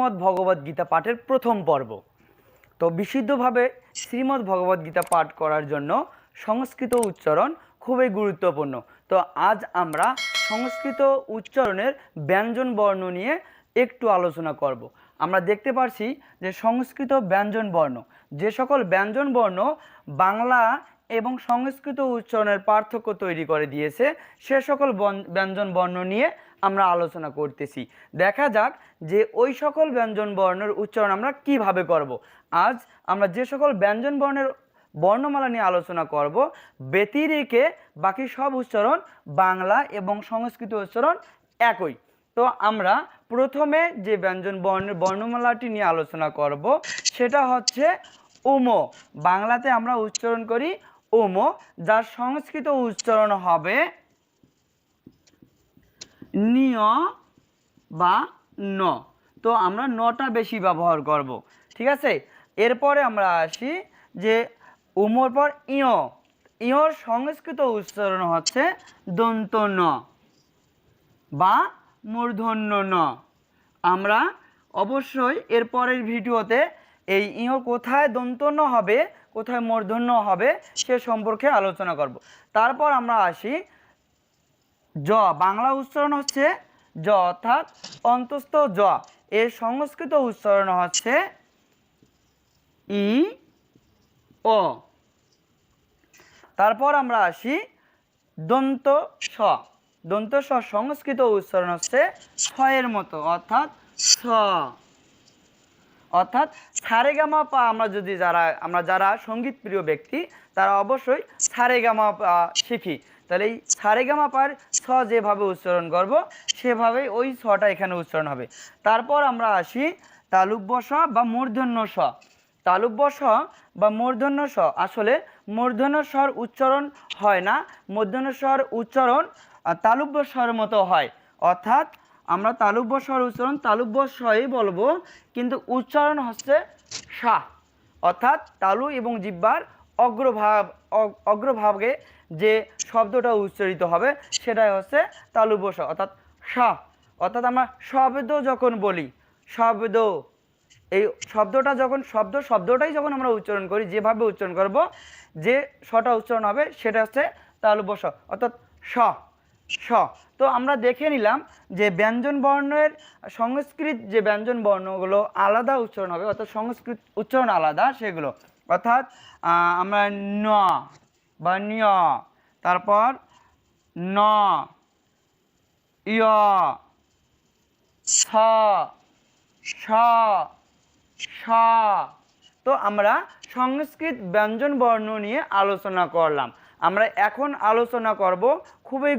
শ্রীমদ্ ভগবদ গীতা পাঠের প্রথম পর্ব। তো বিশুদ্ধভাবে শ্রীমদ্ ভগবদ গীতা পাঠ করার জন্য সংস্কৃত উচ্চারণ খুবই গুরুত্বপূর্ণ। তো আজ আমরা সংস্কৃত উচ্চারণের ব্যঞ্জন বর্ণ নিয়ে একটু আলোচনা করব। আমরা দেখতে পারছি যে সংস্কৃত ব্যঞ্জন বর্ণ, যে সকল ব্যঞ্জন বর্ণ বাংলা এবং সংস্কৃত উচ্চারণের পার্থক্য তৈরি করে দিয়েছে সে সকল ব্যঞ্জন বর্ণ নিয়ে আমরা আলোচনা করতেছি। দেখা যাক যে ওই সকল ব্যঞ্জন বর্ণের উচ্চারণ আমরা কীভাবে করব। আজ আমরা যে সকল ব্যঞ্জন বর্ণের বর্ণমালা নিয়ে আলোচনা করব, ব্যতিরেকে বাকি সব উচ্চারণ বাংলা এবং সংস্কৃত উচ্চারণ একই। তো আমরা প্রথমে যে ব্যঞ্জন বর্ণের বর্ণমালাটি নিয়ে আলোচনা করব, সেটা হচ্ছে উমো বাংলাতে আমরা উচ্চারণ করি উমো, যার সংস্কৃত উচ্চারণ হবে নিয় বা, ন। তো আমরা নটা বেশি ব্যবহার করব, ঠিক আছে? এরপরে আমরা আসি যে উমোর পর ইয়। ইয়র সংস্কৃত উচ্চারণ হচ্ছে দন্ত ন বা মূর্ধন্য ন আমরা অবশ্যই এরপরের ভিডিওতে এই ইহ কোথায় দন্ত ন হবে কোথায় মূর্ধন্য হবে সে সম্পর্কে আলোচনা করব। তারপর আমরা আসি জ। বাংলা উচ্চারণ হচ্ছে জ, অর্থাৎ অন্তস্থ জ। এর সংস্কৃত উচ্চারণ হচ্ছে ই, ও। তারপর আমরা আসি দন্ত স। দন্ত স সংস্কৃত উচ্চারণ হচ্ছে ছয়ের মতো, অর্থাৎ স। অর্থাৎ সারেগামা পা আমরা যদি যারা, আমরা যারা সংগীত প্রিয় ব্যক্তি, তারা অবশ্যই সারেগামা পা শিখি। তাহলে এই সারেগামা পার ছ যেভাবে উচ্চারণ করব, সেভাবেই ওই ছটা এখানে উচ্চারণ হবে। তারপর আমরা আসি তালুব্য স বা মূর্ধন্য স। তালুব্য স বা মূর্ধন্য স, আসলে মূর্ধন্য স্বর উচ্চারণ হয় না, মূর্ধন্য স্বর উচ্চারণ তালুব্য স্বরের মতো হয়। অর্থাৎ আমরা তালুব্য স্বর উচ্চারণ তালুব্য স্বই বলব, কিন্তু উচ্চারণ হচ্ছে সা। অর্থাৎ তালু এবং জিব্বার অগ্রভাব অগ- অগ্রভাগে যে শব্দটা উচ্চারিত হবে, সেটাই হচ্ছে তালুব্য স্ব অর্থাৎ সা। অর্থাৎ আমরা শব্দ যখন বলি, শব্দ, এই শব্দটা যখন, শব্দ, শব্দটাই যখন আমরা উচ্চারণ করি, যেভাবে উচ্চারণ করব, যে স্বটা উচ্চারণ হবে, সেটা হচ্ছে তালব্য স অর্থাৎ স। স। তো আমরা দেখে নিলাম যে ব্যঞ্জন বর্ণের সংস্কৃত যে ব্যঞ্জন বর্ণগুলো আলাদা উচ্চারণ হবে, অর্থাৎ সংস্কৃত উচ্চারণ আলাদা সেগুলো। অর্থাৎ আমরা ন বা নিয় তারপর ন ইয় স স স তো আমরা সংস্কৃত ব্যঞ্জন বর্ণ নিয়ে আলোচনা করলাম। আমরা এখন আলোচনা করব খুবই